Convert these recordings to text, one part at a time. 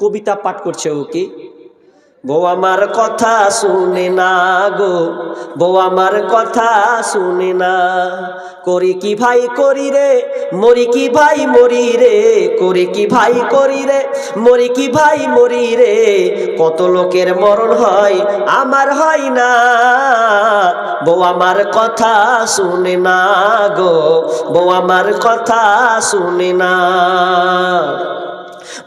কবিতা পাঠ করছে ও কি? বউ আমার কথা শুনে না গো, বউ আমার কথা শুনে না। করি কি ভাই করি রে, মরি কি ভাই মরি রে, করি কি ভাই করি রে, মরি কি ভাই মরি রে। কত লোকের মরণ হয়, আমার হয় না। বউ আমার কথা শুনে না গো, বউ আমার কথা শুনে না।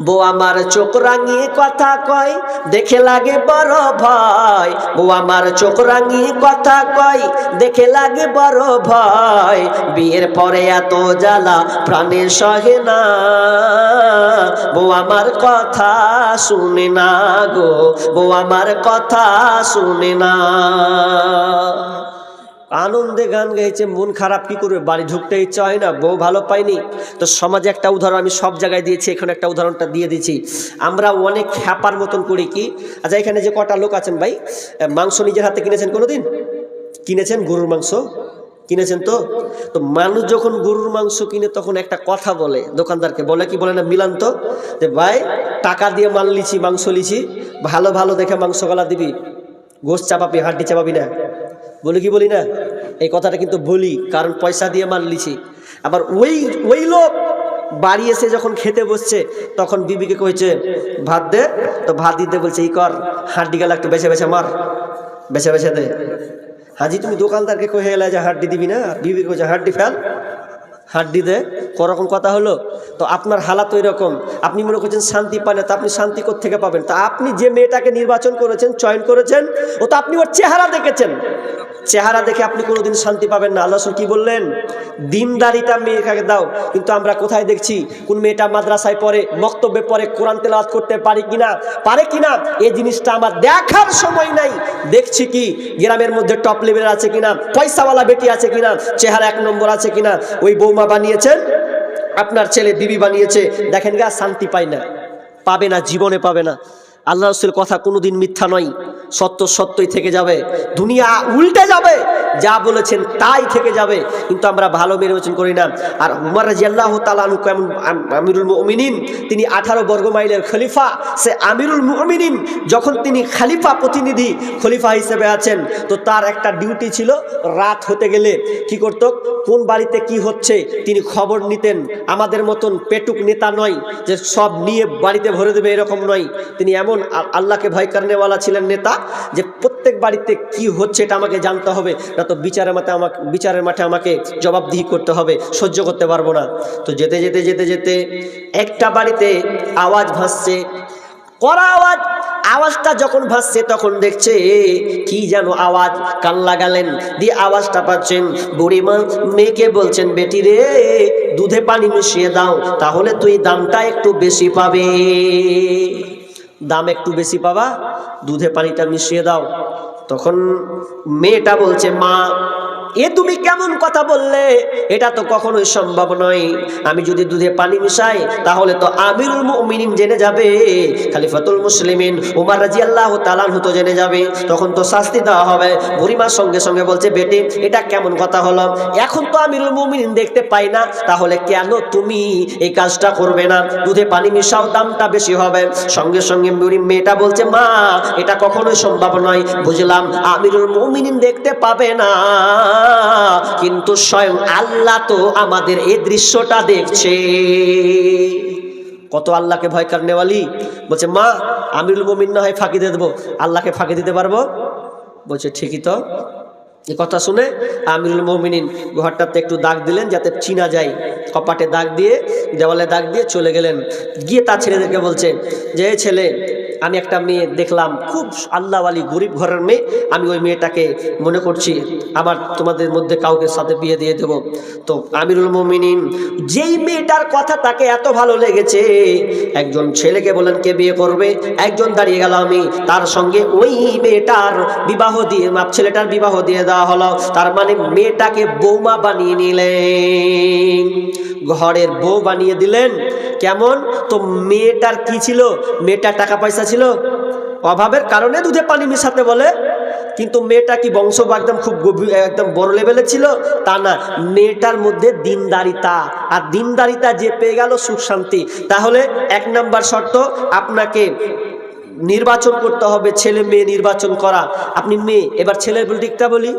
বউ আমার চোখ রাঙিয়ে কথা কয়, দেখে লাগে বড় ভয়। বউ আমার চোখ রাঙিয়ে কথা কয়, দেখে লাগে বড় ভয়। বিয়ের পরে এত জ্বালা, প্রাণে সহে না। বউ আমার কথা শুনে না গো, বউ আমার কথা শুনে না। আনন্দে গান গাইছে, মন খারাপ কি করবে? বাড়ি ঢুকতে ইচ্ছা হয় না, বউ ভালো পাইনি তো সমাজে একটা উদাহরণ, আমি সব জায়গায় দিয়েছি, এখানে একটা উদাহরণটা দিয়ে দিচ্ছি। আমরা অনেক খ্যাপার মতন করি কি? আচ্ছা এখানে যে কটা লোক আছেন ভাই মাংস নিজের হাতে কিনেছেন কোনোদিন? কিনেছেন গরুর মাংস? কিনেছেন তো? তো মানুষ যখন গরুর মাংস কিনে, তখন একটা কথা বলে, দোকানদারকে। বলে কি? বলে না, মিলান তো। যে ভাই, টাকা দিয়ে মাল লিছি মাংস লিছি ভালো ভালো দেখে মাংস গলা দিবি। গোশ চাপাবি, হাড্ডি চাপাবি না। বলি কি বলি না? এই কথাটা কিন্তু বলি কারণ পয়সা দিয়ে মাল লিছি আবার ওই ওই লোক বাড়ি এসে যখন খেতে বসছে, তখন বিবিকে কইছে, ভাত দে। তো ভাত দিতে বলছে এই কর, হাড্ডি গেলা একটু বেছে বেছে মার, বেছে বেছে দে। হাজি, তুমি দোকানদারকে কয়ে এলে যে হাড্ডি দিবি না? বিবি কইছে, হাড্ডি ফেল, হাড্ডি দে। করকম কথা হলো। তো আপনার হালাত ওই রকম। আপনি মনে করছেন শান্তি পান তা আপনি শান্তি থেকে পাবেন? তা আপনি যে মেয়েটাকে নির্বাচন করেছেন, চয়ন করেছেন, ও তো আপনি ওর চেহারা দেখেছেন। চেহারা দেখে আপনি কোনোদিন শান্তি পাবেন না। আল্লাহ কি বললেন? দিনদারিটা মেয়েকে দাও, কিন্তু আমরা কোথায় দেখছি? কোন মেয়েটা মাদ্রাসায় পড়ে, বক্তব্যে পড়ে, কোরআন তেলাওয়াত করতে পারি কিনা? পারে কিনা? এই জিনিসটা আমার দেখার সময় নাই। দেখছি কি? গ্রামের মধ্যে টপ লেভেল আছে কিনা? পয়সাওয়ালা বেটি আছে কিনা? চেহারা এক নম্বর আছে কিনা? ওই বৌমা বানিয়েছেন, আপনার ছেলে বিবি বানিয়েছে। দেখেন গা, শান্তি পায় না। পাবে না, জীবনে পাবে না। আল্লাহ রসুলের কথা কোনোদিন মিথ্যা নয়। সত্য সত্যই থেকে যাবে। দুনিয়া উল্টে যাবে। যা বলেছেন তাই থেকে যাবে, কিন্তু আমরা ভালো নির্বাচন করি না। আর উমার রাজি আল্লাহ তালু কেমন আমিরুল মুমিনিন, তিনি আঠারো বর্গ মাইলের খলিফা, সে আমিরুল মুমিনিন, যখন তিনি খালিফা প্রতিনিধি, খলিফা হিসেবে আছেন, তো তার একটা ডিউটি ছিল রাত হতে গেলে। কি করত? কোন বাড়িতে কি হচ্ছে, তিনি খবর নিতেন। আমাদের মতন পেটুক নেতা নয় যে সব নিয়ে বাড়িতে ভরে দেবে, এরকম নয়। তিনি এমন আল্লাহকে ভয় কারণেওয়ালা ছিলেন নেতা যে প্রত্যেক বাড়িতে কি হচ্ছে এটা আমাকে জানতে হবে। না তো বিচারের মাঠে আমাকে, বিচারের মাঠে আমাকে জবাবদিহি করতে হবে, সহ্য করতে পারব না। তো যেতে যেতে যেতে যেতে একটা বাড়িতে আওয়াজ ভাসছে। কড়া আওয়াজ, আওয়াজটা যখন ভাসছে তখন দেখছে কি যেন আওয়াজ, কান লাগালেন, দিয়ে আওয়াজটা পাচ্ছেন, বুড়িমা মেয়েকে বলছেন, বেটি রে, দুধে পানি মিশিয়ে দাও, তাহলে তুই দামটা একটু বেশি পাবে। দাম একটু বেশি পাবা? দুধে পানিটা মিশিয়ে দাও। তখন মেয়েটা বলছে মা এ তুমি কেমন কথা বললে? এটা তো কখনোই সম্ভব নয়। আমি যদি দুধে পানি মিশাই, তাহলে তো আমিরুল মুমিনিন জেনে যাবে। খালিফাতুল মুসলিমিন উমার রাজি আল্লাহ তালান হতো জেনে যাবে। তখন তো শাস্তি দেওয়া হবে। বুড়িমার সঙ্গে সঙ্গে বলছে, বেটি, এটা কেমন কথা হলো? এখন তো আমিরুল মুমিনিন দেখতে পাই না। তাহলে কেন তুমি এই কাজটা করবে না? দুধে পানি মিশাও দামটা বেশি হবে। সঙ্গে সঙ্গে বুড়ি মেয়েটা বলছে, মা, এটা কখনোই সম্ভব নয়। বুঝলাম, আমিরুল মুমিনিন দেখতে পাবে না। কিন্তু স্বয়ং আল্লাহ তো আমাদের এই দৃশ্যটা দেখছে। কত আল্লাহকে ভয় কারণেওয়ালি বলছে, মা, আমিরুল মুমিন না হয় ফাঁকি দিয়ে দেবো। আল্লাহকে ফাঁকি দিতে পারব? বলছে, ঠিকই তো। এই কথা শুনে আমিরুল মমিনিন ঘরটাতে একটু দাগ দিলেন যাতে চিনা যায়। কপাটে দাগ দিয়ে, দেওয়ালে দাগ দিয়ে চলে গেলেন। গিয়ে তার ছেলেদেরকে বলছে, যে ছেলে আমি একটা মেয়ে দেখলাম, খুব আল্লাহ আল্লাহওয়ালি গরিব ঘরের মেয়ে। আমি ওই মেয়েটাকে মনে করছি, আমার তোমাদের মধ্যে কাউকে সাথে বিয়ে দিয়ে দেব। তো আমিরুল মমিনিন, যেই মেয়েটার কথা তাকে এত ভালো লেগেছে, একজন ছেলেকে বলেন কে বিয়ে করবে? একজন দাঁড়িয়ে গেল আমি, তার সঙ্গে ওই মেয়েটার বিবাহ দিয়ে মাপ ছেলেটার বিবাহ দিয়ে দেওয়া হলো। তার মানে মেয়েটাকে বৌমা বানিয়ে নিলেন। ঘরের বউ বানিয়ে দিলেন কেমন? তো মেয়েটার কি ছিল? মেয়েটার টাকা পয়সা ছিল? অভাবের কারণে দুধে পানি মিশাতে বলে। কিন্তু মেয়েটা কি বংশ একদম খুব একদম বড় লেভেলে ছিল? তা না। মেয়েটার মধ্যে দিনদারিতা। আর দিনদারিতা যে পেয়ে গেল সুখ শান্তি। তাহলে এক নাম্বার শর্ত, আপনাকে নির্বাচন করতে হবে, ছেলে মেয়ে নির্বাচন করা। আপনি মেয়ে, এবার ছেলের দিকটা বলি।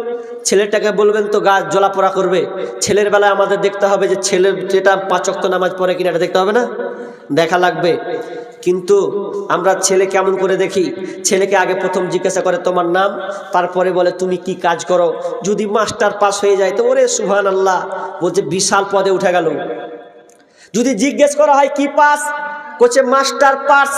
ছেলেটাকে বলবেন তো গাছ জ্বলাপোড়া করবে। ছেলের বেলায় আমাদের দেখতে হবে যে ছেলের যেটা পাঁচক্ত নামাজ পড়ে কিনা, এটা দেখতে হবে না? দেখা লাগবে। কিন্তু আমরা ছেলে কেমন করে দেখি? ছেলেকে আগে প্রথম জিজ্ঞাসা করে, তোমার নাম? তারপরে বলে, তুমি কি কাজ করো? যদি মাস্টার পাস হয়ে যায়, তো ওরে সুহান আল্লাহ বলছে, বিশাল পদে উঠে গেল। যদি জিজ্ঞেস করা হয়, কি পাস? কোচে মাস্টার পাস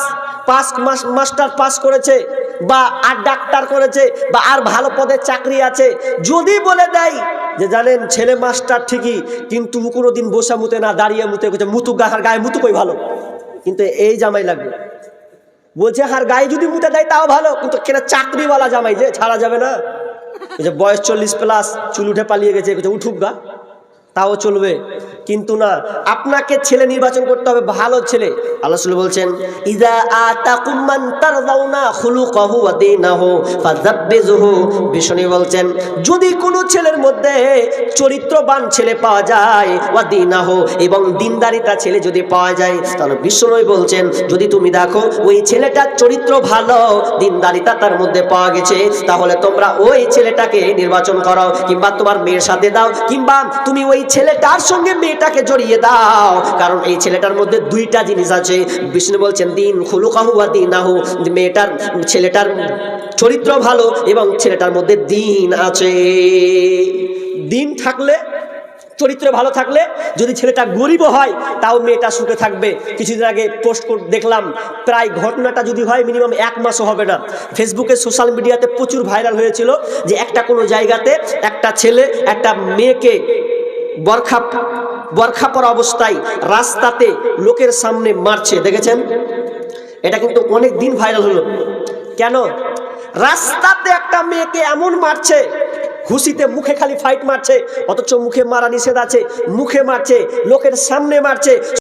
পাস, মাস- মাস্টার পাস করেছে। বা আর ডাক্তার করেছে বা আর ভালো পদের চাকরি আছে, যদি বলে দেয় যে জানেন ছেলে মাস্টার ঠিকই, কিন্তু কোনো দিন বসা মুতে না, দাঁড়িয়ে মুতে কোচে মুতু গাহার গায়ে মুতু কই ভালো? কিন্তু এই জামাই লাগবে। বলছে, হার গায়ে যদি মুতে দেয় তাও ভালো, কিন্তু কেনা চাকরিওয়ালা জামাই যে, ছাড়া যাবে না? যে বয়স চল্লিশ প্লাস চুল উঠে পালিয়ে গেছে। উঠুক গা, তাও চলবে। কিন্তু না, আপনাকে ছেলে নির্বাচন করতে হবে, ভালো ছেলে। আল্লাহ বলছেন বলছেন, যদি কোনো ছেলের মধ্যে চরিত্রবান ছেলে পাওয়া যায়, ওয়া এবং দিনদারিতা ছেলে যদি পাওয়া যায়, তাহলে বিষ্ণু বলছেন, যদি তুমি দেখো ওই ছেলেটার চরিত্র ভালো, দিনদারিতা তার মধ্যে পাওয়া গেছে, তাহলে তোমরা ওই ছেলেটাকে নির্বাচন করো, কিংবা তোমার মেয়ের সাথে দাও, কিংবা তুমি ওই ছেলেটার সঙ্গে মেয়েটাকে জড়িয়ে দাও। কারণ এই ছেলেটার মধ্যে দুইটা জিনিস আছে। বিষ্ণু বলছেন, দিন খুলুকাহু আর দিনাহু। মেয়েটার, ছেলেটার চরিত্র ভালো এবং ছেলেটার মধ্যে দিন আছে। দিন থাকলে, চরিত্র ভালো থাকলে, যদি ছেলেটা গরিবও হয়, তাও মেয়েটা সুখে থাকবে। কিছুদিন আগে পোস্ট দেখলাম, প্রায় ঘটনাটা যদি হয়, মিনিমাম এক মাসও হবে না। ফেসবুকে সোশ্যাল মিডিয়াতে প্রচুর ভাইরাল হয়েছিল যে একটা কোনো জায়গাতে একটা ছেলে, একটা মেয়েকে বরখা বরখা পরা অবস্থায় রাস্তাতে লোকের সামনে মারছে, দেখেছেন? এটা কিন্তু অনেক দিন ভাইরাল হলো। কেন? রাস্তাতে একটা মেয়েকে এমন মারছে খুশিতে মুখে খালি ফাইট মারছে, অথচ মুখে মারা নিষেধ আছে, মুখে মারছে, লোকের সামনে মারছে।